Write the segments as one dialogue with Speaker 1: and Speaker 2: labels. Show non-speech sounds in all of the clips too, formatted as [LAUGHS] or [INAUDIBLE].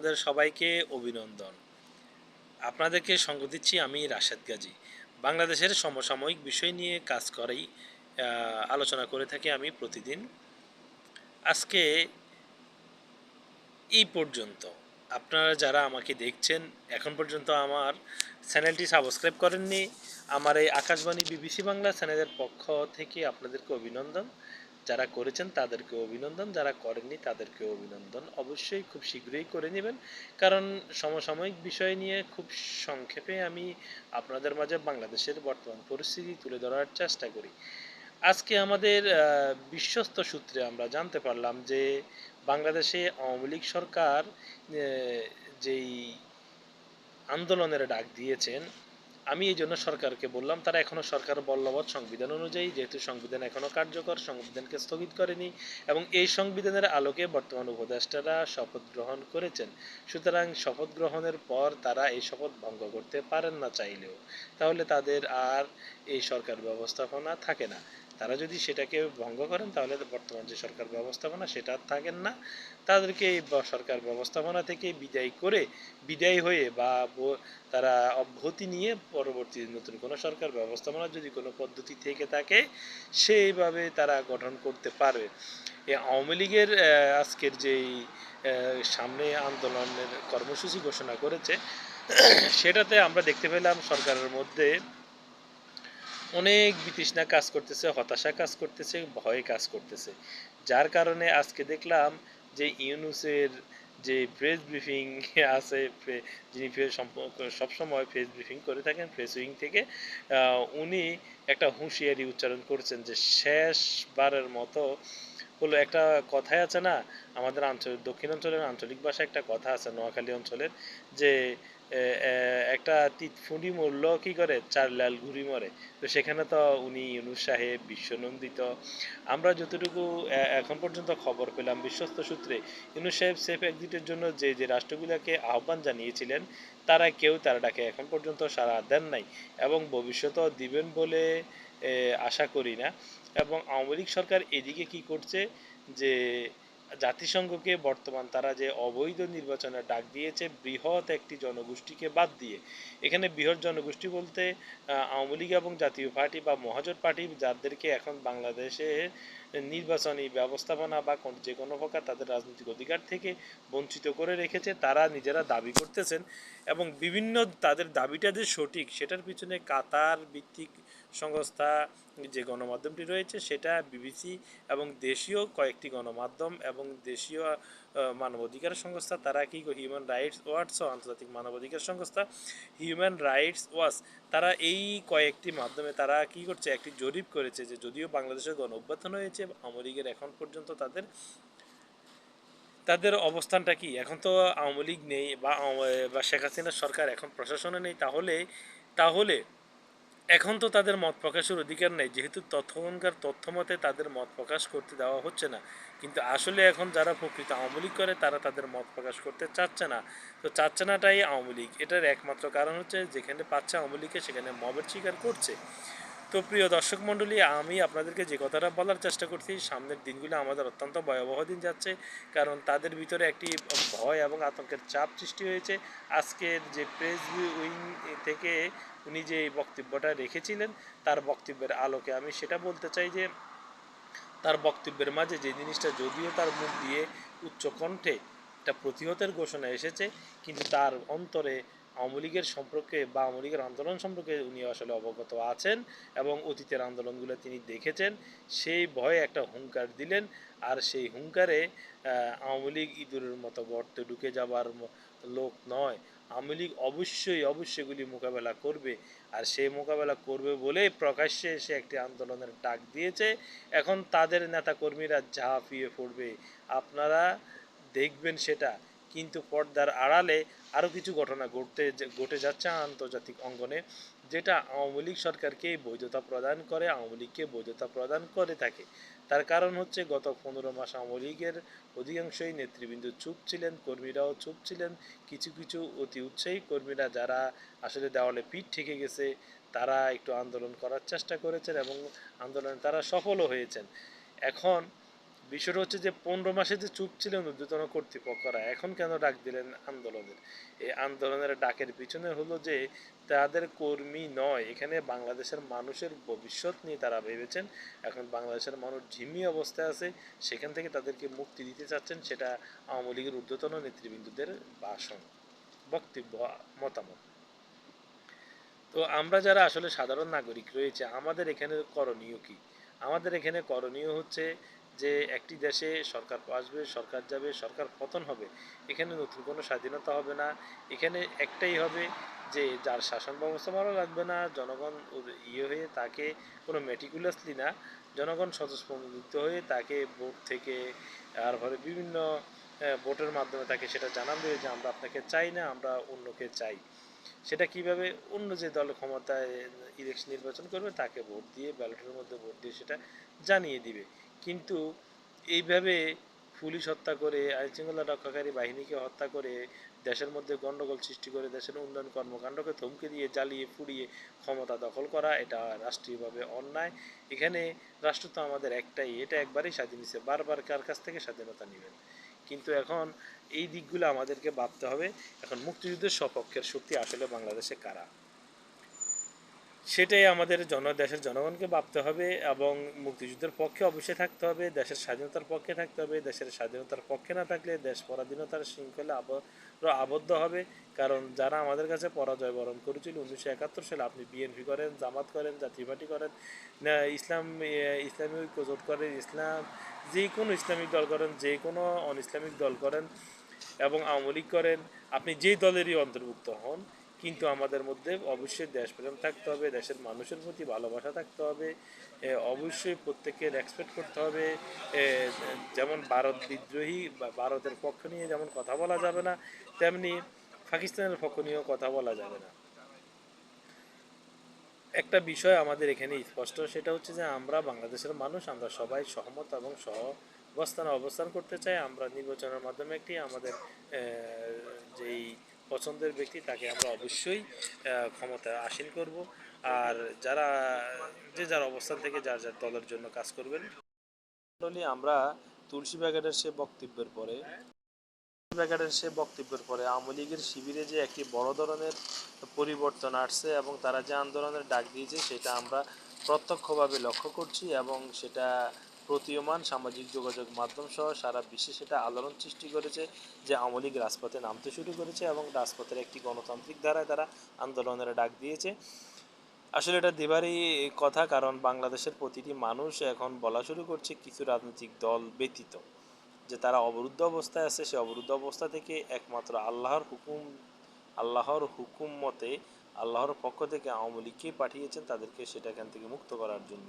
Speaker 1: আপনাদের সবাইকে অভিনন্দন। আপনাদেরকে সঙ্গ দিচ্ছি আমি রাশেদ গাজী। বাংলাদেশের সমসাময়িক বিষয় নিয়ে কাজ করেই আলোচনা করে থাকি আমি প্রতিদিন। আজকে এই পর্যন্ত। আপনারা যারা আমাকে দেখছেন, এখন পর্যন্ত আমার চ্যানেলটি সাবস্ক্রাইব করেননি, আমার এই আকাশবাণী বিবিসি বাংলা চ্যানেলের পক্ষ থেকে আপনাদেরকে অভিনন্দন। যারা করেছেন তাদেরকে অভিনন্দন, যারা করেননি তাদেরকে অভিনন্দন। অবশ্যই খুব শীঘ্রই করে নেবেন। কারণ সমসাময়িক বিষয় নিয়ে খুব সংক্ষেপে আমি আপনাদের মাঝে বাংলাদেশের বর্তমান পরিস্থিতি তুলে ধরার চেষ্টা করি। আজকে আমাদের বিশ্বস্ত সূত্রে আমরা জানতে পারলাম যে বাংলাদেশে আওয়ামী লীগ সরকার যেই আন্দোলনের ডাক দিয়েছেন আমি এই জন্য সরকারকে বললাম, তারা এখনও সরকার বল্লবৎ সংবিধান অনুযায়ী, যেহেতু সংবিধান এখনও কার্যকর, সংবিধানকে স্থগিত করেনি এবং এই সংবিধানের আলোকে বর্তমান উপদেষ্টারা শপথ গ্রহণ করেছেন। সুতরাং শপথ গ্রহণের পর তারা এই শপথ ভঙ্গ করতে পারেন না চাইলেও। তাহলে তাদের আর এই সরকার ব্যবস্থাপনা থাকে না। তারা যদি সেটাকে ভঙ্গ করেন, তাহলে বর্তমান যে সরকার ব্যবস্থাপনা সেটা আর থাকেন না। তাদেরকে এই সরকার ব্যবস্থাপনা থেকে বিদায় করে, বিদায় হয়ে বা তারা অব্যাহতি নিয়ে পরবর্তী নতুন কোনো সরকার ব্যবস্থাপনা যদি কোনো পদ্ধতি থেকে থাকে, সেইভাবে তারা গঠন করতে পারবে। এই আওয়ামী লীগের আজকের যেই সামনে আন্দোলনের কর্মসূচি ঘোষণা করেছে, সেটাতে আমরা দেখতে পেলাম সরকারের মধ্যে অনেক বিতৃষ্ণা কাজ করতেছে, হতাশা কাজ করতেছে, ভয় কাজ করতেছে। যার কারণে আজকে দেখলাম যে ইউনুসের যে প্রেস ব্রিফিং [LAUGHS] আছে যিনি সবসময় প্রেস ব্রিফিং করে থাকেন প্রেস উইং থেকে উনি একটা হুঁশিয়ারি উচ্চারণ করছেন যে শেষবারের মতো হলো একটা কথাই আছে না, আমাদের আঞ্চলিক দক্ষিণ অঞ্চলের আঞ্চলিক ভাষায় একটা কথা আছে, নোয়াখালী অঞ্চলের, যে একটা তিতফুঁড়ি মরল কি করে? চার লাল ঘুরি মরে। তো সেখানে তো উনি ইউনুস সাহেব বিশ্বনন্দিত। আমরা যতটুকু এখন পর্যন্ত খবর পেলাম বিশ্বস্ত সূত্রে, ইউনুস সাহেব সেফ এক্সিটের জন্য যে যে রাষ্ট্রগুলোকে আহ্বান জানিয়েছিলেন, তারা কেউ তার ডাকে এখন পর্যন্ত সারা দেন নাই এবং ভবিষ্যতেও দিবেন বলে আশা করি না। এবং আওয়ামী লীগ সরকার এদিকে কি করছে? যে জাতিসংঘকে বর্তমান তারা যে অবৈধ নির্বাচনের ডাক দিয়েছে, বৃহৎ একটি জনগোষ্ঠীকে বাদ দিয়ে। এখানে বৃহৎ জনগোষ্ঠী বলতে আওয়ামী লীগ এবং জাতীয় পার্টি বা মহাজোট পার্টি যাদেরকে এখন বাংলাদেশে নির্বাচনী ব্যবস্থাপনা বা কোন- যে কোনো প্রকার তাদের রাজনৈতিক অধিকার থেকে বঞ্চিত করে রেখেছে, তারা নিজেরা দাবি করতেছেন এবং বিভিন্ন তাদের দাবিটা যে সঠিক সেটার পিছনে কাতার ভিত্তিক সংস্থা যে গণমাধ্যমটি রয়েছে, সেটা বিবিসি এবং দেশীয় কয়েকটি গণমাধ্যম এবং দেশীয় মানবাধিকার সংস্থা, তারা কি হিউম্যান রাইটস ওয়াচ ও আন্তর্জাতিক মানবাধিকার সংস্থা হিউম্যান রাইটস ওয়াচ তারা এই কয়েকটি মাধ্যমে তারা কি করছে, একটি জরিপ করেছে যে যদিও বাংলাদেশের গণ অভ্যুত্থান হয়েছে, আওয়ামী লীগের এখন পর্যন্ত তাদের তাদের অবস্থানটা কি? এখন তো আওয়ামী লীগ নেই বা শেখ হাসিনার সরকার, এখন প্রশাসনে নেই, তাহলে তাহলে এখন তো তাদের মত প্রকাশের অধিকার নেই। যেহেতু তখনকার তথ্যমতে তাদের মত প্রকাশ করতে দেওয়া হচ্ছে না। কিন্তু আসলে এখন যারা প্রকৃত আওয়ামী লীগ করে, তারা তাদের মত প্রকাশ করতে চাচ্ছে না। তো চাচ্ছে নাটাই আওয়ামী লীগ। এটার একমাত্র কারণ হচ্ছে, যেখানে পাচ্ছে আওয়ামী লীগকে, সেখানে মবের শিকার করছে। তো প্রিয় দর্শক মণ্ডলী, আমি আপনাদেরকে যে কথাটা বলার চেষ্টা করছি, সামনের দিনগুলো আমাদের অত্যন্ত ভয়াবহ দিন যাচ্ছে। কারণ তাদের ভিতরে একটি ভয় এবং আতঙ্কের চাপ সৃষ্টি হয়েছে। আজকের যে প্রেস উইং থেকে উনি যে বক্তব্যটা রেখেছিলেন, তার বক্তব্যের আলোকে আমি সেটা বলতে চাই যে, তার বক্তব্যের মাঝে যে জিনিসটা যদিও তার মুখ দিয়ে উচ্চকণ্ঠে একটা প্রতিহতের ঘোষণা এসেছে, কিন্তু তার অন্তরে আওয়ামী লীগের সম্পর্কে বা আওয়ামী লীগের আন্দোলন সম্পর্কে উনি আসলে অবগত আছেন এবং অতীতের আন্দোলনগুলো তিনি দেখেছেন। সেই ভয়ে একটা হুঙ্কার দিলেন আর সেই হুঙ্কারে আওয়ামী লীগ ইঁদুরের মতো গর্তে ঢুকে যাবার লোক নয়। আওয়ামী লীগ অবশ্যই অবশ্যইগুলি মোকাবেলা করবে আর সেই মোকাবেলা করবে বলেই প্রকাশ্যে এসে একটি আন্দোলনের ডাক দিয়েছে। এখন তাদের নেতাকর্মীরা ঝাঁপিয়ে পড়বে। আপনারা দেখবেন সেটা। কিন্তু পর্দার আড়ালে আরও কিছু ঘটনা ঘটতে ঘটে যাচ্ছে আন্তর্জাতিক অঙ্গনে, যেটা আওয়ামী লীগ সরকারকে বৈধতা প্রদান করে, আওয়ামী লীগকে বৈধতা প্রদান করে থাকে। তার কারণ হচ্ছে গত পনেরো মাস আওয়ামী লীগের অধিকাংশই নেতৃবৃন্দ চুপ ছিলেন, কর্মীরাও চুপ ছিলেন। কিছু কিছু অতি উৎসাহী কর্মীরা যারা আসলে দেওয়ালে পিঠ ঠেকে গেছে, তারা একটু আন্দোলন করার চেষ্টা করেছেন এবং আন্দোলনে তারা সফলও হয়েছেন। এখন বিষয়টা হচ্ছে যে পনেরো মাসে যে চুপ ছিলেন ঊর্ধ্বতন কর্তৃপক্ষরা, এখন কেন ডাক দিলেন আন্দোলনের? এই আন্দোলনের ডাকের পিছনে হলো যে তাদের কর্মী নয়, এখানে বাংলাদেশের মানুষের ভবিষ্যৎ নিয়ে তারা ভেবেছেন। এখন বাংলাদেশের মানুষ ঝিমি অবস্থায় আছে, সেখান থেকে তাদেরকে মুক্তি দিতে চাচ্ছেন, সেটা আওয়ামী লীগের ঊর্ধ্বতন নেতৃবৃন্দদের ভাষণ, বক্তব্য, মতামত। তো আমরা যারা আসলে সাধারণ নাগরিক রয়েছে, আমাদের এখানে করণীয় কি? আমাদের এখানে করণীয় হচ্ছে যে একটি দেশে সরকার আসবে, সরকার যাবে, সরকার পতন হবে, এখানে নতুন কোনো স্বাধীনতা হবে না। এখানে একটাই হবে যে যার শাসন ব্যবস্থা ভালো লাগবে না, জনগণ ইয়ে হয়ে তাকে কোনো মেটিকুলাসলি না, জনগণ স্বতঃস্ফূর্ত হয়ে তাকে ভোট থেকে আর পরে বিভিন্ন ভোটের মাধ্যমে তাকে সেটা জানান দেবে যে আমরা আপনাকে চাই না, আমরা অন্যকে চাই। সেটা কীভাবে অন্য যে দল ক্ষমতায় ইলেকশন নির্বাচন করবে তাকে ভোট দিয়ে ব্যালটের মধ্যে ভোট দিয়ে সেটা জানিয়ে দিবে। কিন্তু এইভাবে পুলিশ হত্যা করে আইনশৃঙ্খলা রক্ষাকারী বাহিনীকে হত্যা করে দেশের মধ্যে গণ্ডগোল সৃষ্টি করে দেশের উন্নয়ন কর্মকাণ্ডকে থমকে দিয়ে জ্বালিয়ে পুড়িয়ে ক্ষমতা দখল করা, এটা রাষ্ট্রীয়ভাবে অন্যায়। এখানে রাষ্ট্র তো আমাদের একটাই, এটা একবারই স্বাধীন হয়েছে, বারবার কার কাছ থেকে স্বাধীনতা নেবেন? কিন্তু এখন এই দিকগুলো আমাদেরকে ভাবতে হবে। এখন মুক্তিযুদ্ধের সপক্ষের শক্তি আসলে বাংলাদেশে কারা? সেটাই আমাদের জন, দেশের জনগণকে ভাবতে হবে এবং মুক্তিযুদ্ধের পক্ষে অবশ্যই থাকতে হবে, দেশের স্বাধীনতার পক্ষে থাকতে হবে, দেশের স্বাধীনতার পক্ষে না থাকলে দেশ পরাধীনতার শৃঙ্খলে আব- আবদ্ধ হবে। কারণ যারা আমাদের কাছে পরাজয় বরণ করেছিল উনিশশো একাত্তর সালে, আপনি বিএনপি করেন, জামাত করেন, জাতীয় পার্টি করেন ইসলাম ইসলামী ঐক্যজোট করেন, ইসলাম, যে কোনো ইসলামিক দল করেন, যে কোনো অন ইসলামিক দল করেন এবং আওয়ামী লীগ করেন, আপনি যেই দলেরই অন্তর্ভুক্ত হন কিন্তু আমাদের মধ্যে অবশ্যই দেশপ্রেম থাকতে হবে, দেশের মানুষের প্রতি ভালোবাসা থাকতে হবে অবশ্যই প্রত্যেককে রেসপেক্ট করতে হবে যেমন ভারত বিদ্রোহী বা ভারতের পক্ষ নিয়ে যেমন কথা বলা যাবে না, তেমনি পাকিস্তানের পক্ষ নিয়েও কথা বলা যাবে না। একটা বিষয় আমাদের এখানে স্পষ্ট, সেটা হচ্ছে যে আমরা বাংলাদেশের মানুষ, আমরা সবাই সহমত এবং সহ অবস্থানে অবস্থান করতে চাই। আমরা নির্বাচনের মাধ্যমে একটি আমাদের যেই পছন্দের ব্যক্তি, তাকে আমরা অবশ্যই ক্ষমতা আসীন করব। আর যারা, যে যার অবস্থান থেকে যার যার দলের জন্য কাজ করবেন। আমরা তুলসী ব্যাগেটের সে বক্তব্যের পরে ব্যাগেটের সে বক্তব্যের পরে আওয়ামী লীগের শিবিরে যে একটি বড় ধরনের পরিবর্তন আসছে এবং তারা যে আন্দোলনের ডাক দিয়েছে, সেটা আমরা প্রত্যক্ষভাবে লক্ষ্য করছি এবং সেটা প্রতীয়মান সামাজিক যোগাযোগ মাধ্যম সহ সারা বিশ্বে সেটা আলোড়ন সৃষ্টি করেছে, যে আওয়ামী লীগ রাজপথে নামতে শুরু করেছে এবং রাজপথের একটি গণতান্ত্রিক ধারায় তারা আন্দোলনের ডাক দিয়েছে। আসলে এটা দেবারই কথা, কারণ বাংলাদেশের প্রতিটি মানুষ এখন বলা শুরু করছে কিছু রাজনৈতিক দল ব্যতীত। যে তারা অবরুদ্ধ অবস্থায় আছে, সে অবরুদ্ধ অবস্থা থেকে একমাত্র আল্লাহর হুকুম আল্লাহর হুকুম মতে, আল্লাহর পক্ষ থেকে আওয়ামী লীগকেই পাঠিয়েছেন, তাদেরকে সেটা এখান থেকে মুক্ত করার জন্য।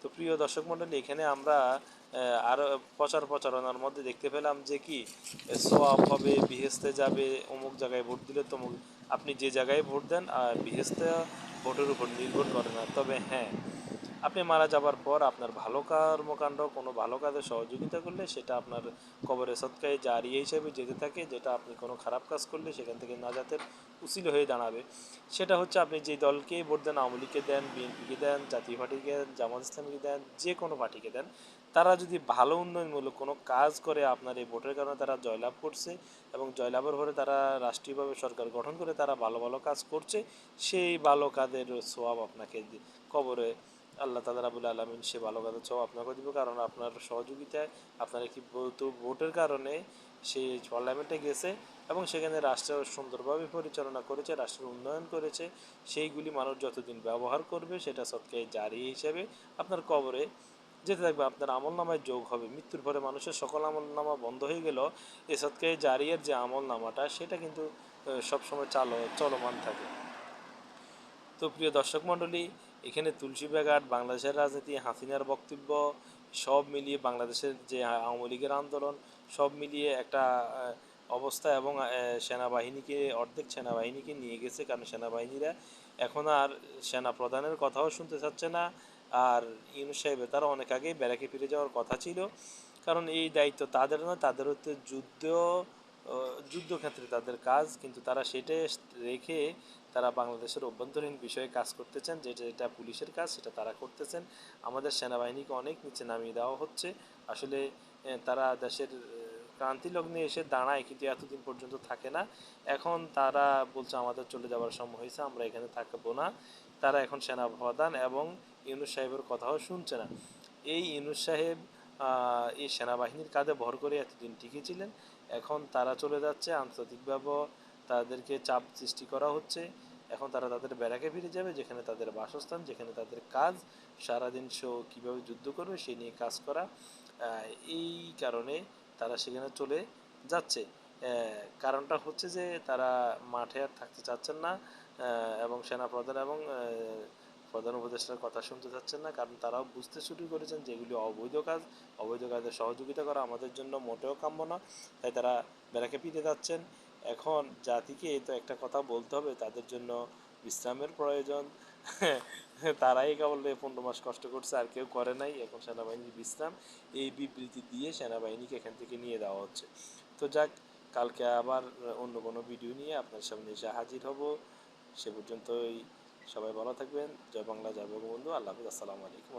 Speaker 1: তো প্রিয় দর্শক মণ্ডলী, এখানে আমরা আরও প্রচার প্রচারণার মধ্যে দেখতে পেলাম যে কি, সোয়াব হবে, বিহেস্তে যাবে, অমুক জায়গায় ভোট দিলে তমুক, আপনি যে জায়গায় ভোট দেন আর বিহেস্তে ভোটের উপর নির্ভর করে না। তবে হ্যাঁ আপনি মারা যাবার পর আপনার ভালো কর্মকাণ্ড, কোনো ভালো কাজে সহযোগিতা করলে সেটা আপনার কবরে সৎকায় জারিয়ে হিসেবে যেতে থাকে, যেটা আপনি কোনো খারাপ কাজ করলে সেখান থেকে নাজাতের উচিল হয়ে দাঁড়াবে। সেটা হচ্ছে আপনি যে দলকে ভোট দেন, আওয়ামী লীগকে দেন, বিএনপিকে দেন, জাতীয় পার্টিকে দেন, জামাত ইসলামীকে দেন, যে কোনো পার্টিকে দেন, তারা যদি ভালো উন্নয়নমূলক কোনো কাজ করে আপনার এই ভোটের কারণে তারা জয়লাভ করছে এবং জয়লাভের পরে তারা রাষ্ট্রীয়ভাবে সরকার গঠন করে তারা ভালো ভালো কাজ করছে, সেই ভালো কাজের সোয়াব আপনাকে কবরে আল্লাহ তালা রাবুল আলমিন সে ভালো কাজের সোয়াব আপনাকে দিব, কারণ আপনার সহযোগিতায় আপনার একটি ভোট- ভোটের কারণে সে পার্লামেন্টে গেছে এবং সেখানে রাষ্ট্র সুন্দরভাবে পরিচালনা করেছে, রাষ্ট্রের উন্নয়ন করেছে। সেইগুলি মানুষ যতদিন ব্যবহার করবে, সেটা সৎকায় জারি হিসেবে আপনার কবরে যেতে থাকবে। আপনার আমল নামায় যোগ হবে। মৃত্যুর পরে মানুষের সকল আমল নামা বন্ধ হয়ে গেল। এ সৎকায় জারিয়ের যে আমল নামাটা সেটা কিন্তু সবসময় চাল, চলমান থাকে। তো প্রিয় দর্শক মণ্ডলী এখানে তুলসী ব্যাঘাট বাংলাদেশের রাজনীতি, হাসিনার বক্তব্য, সব মিলিয়ে বাংলাদেশের যে আওয়ামী লীগের আন্দোলন, সব মিলিয়ে একটা অবস্থা এবং সেনাবাহিনীকে, অর্ধেক সেনাবাহিনীকে নিয়ে গেছে। কারণ সেনাবাহিনীরা এখন আর সেনা প্রধানের কথাও শুনতে চাচ্ছে না। আর ইউনুস সাহেবের তারা অনেক আগেই ব্যারাকে ফিরে যাওয়ার কথা ছিল। কারণ এই দায়িত্ব তাদের নয়, তাদের হচ্ছে যুদ্ধ যুদ্ধক্ষেত্রে তাদের কাজ কিন্তু তারা সেটাই রেখে তারা বাংলাদেশের অভ্যন্তরীণ বিষয়ে কাজ করতেছেন যেটা যেটা পুলিশের কাজ সেটা তারা করতেছেন। আমাদের সেনাবাহিনীকে অনেক নিচে নামিয়ে দেওয়া হচ্ছে। আসলে তারা দেশের এ, ক্রান্তি লগ্নে এসে দাঁড়ায় কিন্তু এতদিন পর্যন্ত থাকে না। এখন তারা বলছে আমাদের চলে যাওয়ার সময় হয়েছে আমরা এখানে থাকব না। তারা এখন সেনা প্রধান এবং ইউনুস সাহেবের কথাও শুনছে না। এই ইউনুস সাহেব এই সেনাবাহিনীর কাঁধে ভর করে এতদিন টিকে ছিলেন। এখন তারা চলে যাচ্ছে আন্তর্জাতিকভাবে তাদেরকে চাপ সৃষ্টি করা হচ্ছে। এখন তারা তাদের ব্যারাকে ফিরে যাবে, যেখানে তাদের বাসস্থান, যেখানে তাদের কাজ, সারাদিন শো কীভাবে যুদ্ধ করবে সে নিয়ে কাজ করা এই কারণে তারা সেখানে চলে যাচ্ছে। কারণটা হচ্ছে যে তারা মাঠে আর থাকতে চাচ্ছেন না এবং সেনাপ্রধান এবং প্রধান উপদেষ্টার কথা শুনতে চাচ্ছেন না, কারণ তারাও বুঝতে শুরু করেছেন যেগুলি অবৈধ কাজ। অবৈধ কাজে সহযোগিতা করা আমাদের জন্য মোটেও কাম্য না, তাই তারা বেড়াকে পিটে যাচ্ছেন। এখন জাতিকে তো একটা কথা বলতে হবে, তাদের জন্য বিশ্রামের প্রয়োজন। [LAUGHS] তারাই কেবল পনেরো মাস কষ্ট করছে, আর কেউ করে নাই। এখন সেনাবাহিনীর বিশ্রাম, এই বিবৃতি দিয়ে সেনাবাহিনীকে এখান থেকে নিয়ে দেওয়া হচ্ছে। তো যাক, কালকে আবার অন্য কোনো ভিডিও নিয়ে আপনার সামনে এসে হাজির হব। সে পর্যন্তই। সবাই ভালো থাকবেন। জয় বাংলা জয় বঙ্গবন্ধু। আল্লাহ হাফিজ। আসসালামু আলাইকুম